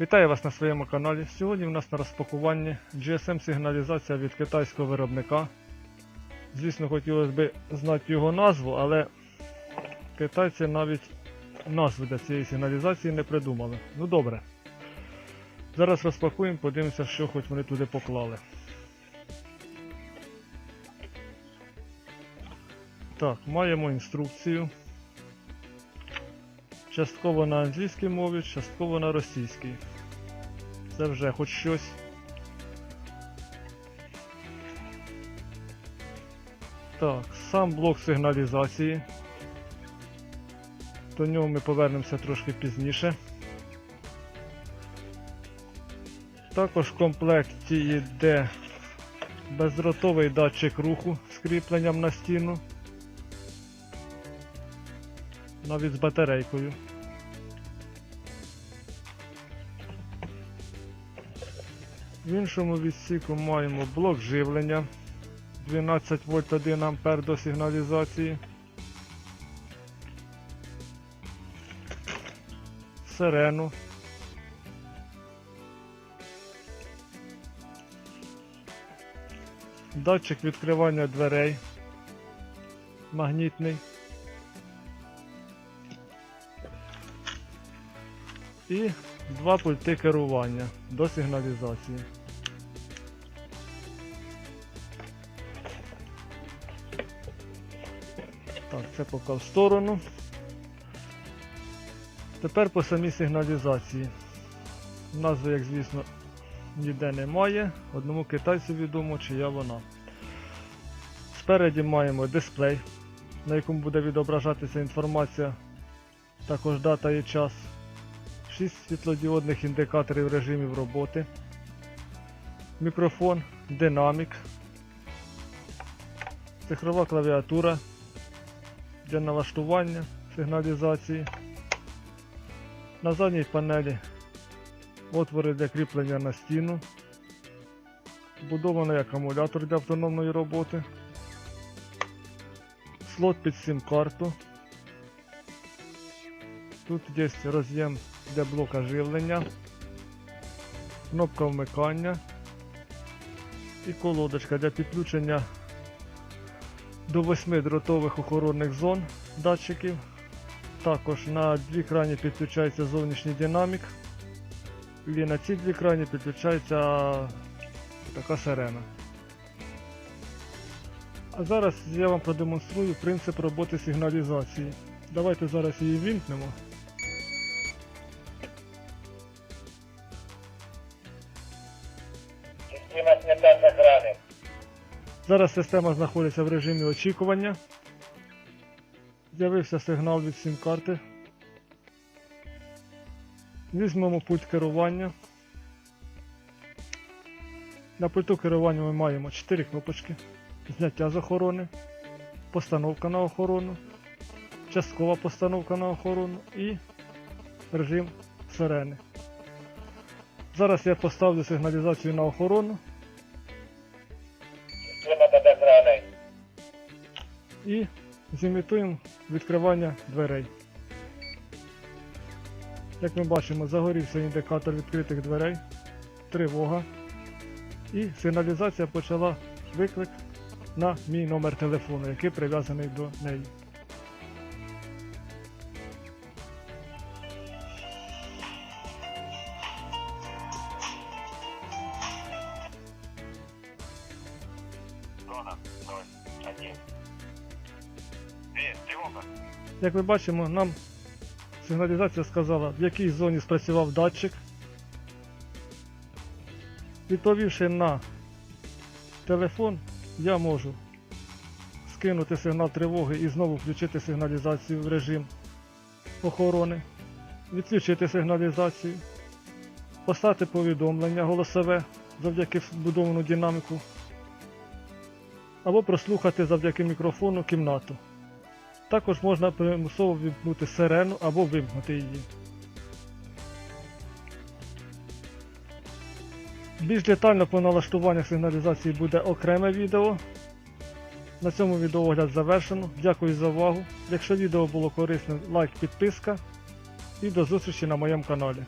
Вітаю вас на своєму каналі. Сьогодні у нас на розпакуванні GSM-сигналізація від китайського виробника. Звісно, хотілося б знати його назву, але китайці навіть назви для цієї сигналізації не придумали. Ну добре. Зараз розпакуємо, подивимося, що хоч вони туди поклали. Так, маємо інструкцію. Частково на англійській мові, частково на російській. Це вже хоч щось. Так, сам блок сигналізації. До нього ми повернемося трошки пізніше. Також в комплекті йде бездротовий датчик руху з кріпленням на стіну. Навіть з батарейкою. В іншому відсіку маємо блок живлення 12 вольт 1 ампер до сигналізації. Сирену. Датчик відкривання дверей. Магнітний. І два пульти керування до сигналізації. Так, це поки в сторону. Тепер по самій сигналізації. Назви, як звісно, ніде немає. Одному китайцю відомо, чия вона. Спереді маємо дисплей, на якому буде відображатися інформація, також дата і час. 6 світлодіодних індикаторів режимів роботи, мікрофон, динамік, цифрова клавіатура для налаштування сигналізації. На задній панелі отвори для кріплення на стіну, вбудований акумулятор для автономної роботи, слот під сім-карту. Тут є роз'єм для блока живлення, кнопка вмикання і колодочка для підключення до 8 дротових охоронних зон датчиків. Також на дві крані підключається зовнішній динамік. І на ці дві крані підключається така сирена. А зараз я вам продемонструю принцип роботи сигналізації. Давайте зараз її вімкнемо. Система снята с охраны. Зараз система знаходиться в режимі очікування. З'явився сигнал від сім-карти. Візьмемо пульт керування. На пульту керування ми маємо 4 кнопочки. Зняття з охорони, постановка на охорону, часткова постановка на охорону і режим сирени. Зараз я поставлю сигналізацію на охорону. І зімітуємо відкривання дверей. Як ми бачимо, загорівся індикатор відкритих дверей, тривога, і сигналізація почала виклик на мій номер телефону, який прив'язаний до неї. Зона 0, 1. Як ми бачимо, нам сигналізація сказала, в якій зоні спрацював датчик. Відповівши на телефон, я можу скинути сигнал тривоги і знову включити сигналізацію в режим охорони, відключити сигналізацію, послати повідомлення голосове завдяки вбудовану динаміку, або прослухати завдяки мікрофону кімнату. Також можна примусово вімкнути сирену або вимкнути її. Більш детально по налаштуваннях сигналізації буде окреме відео. На цьому відеоогляд завершено. Дякую за увагу. Якщо відео було корисне, лайк, підписка і до зустрічі на моєму каналі.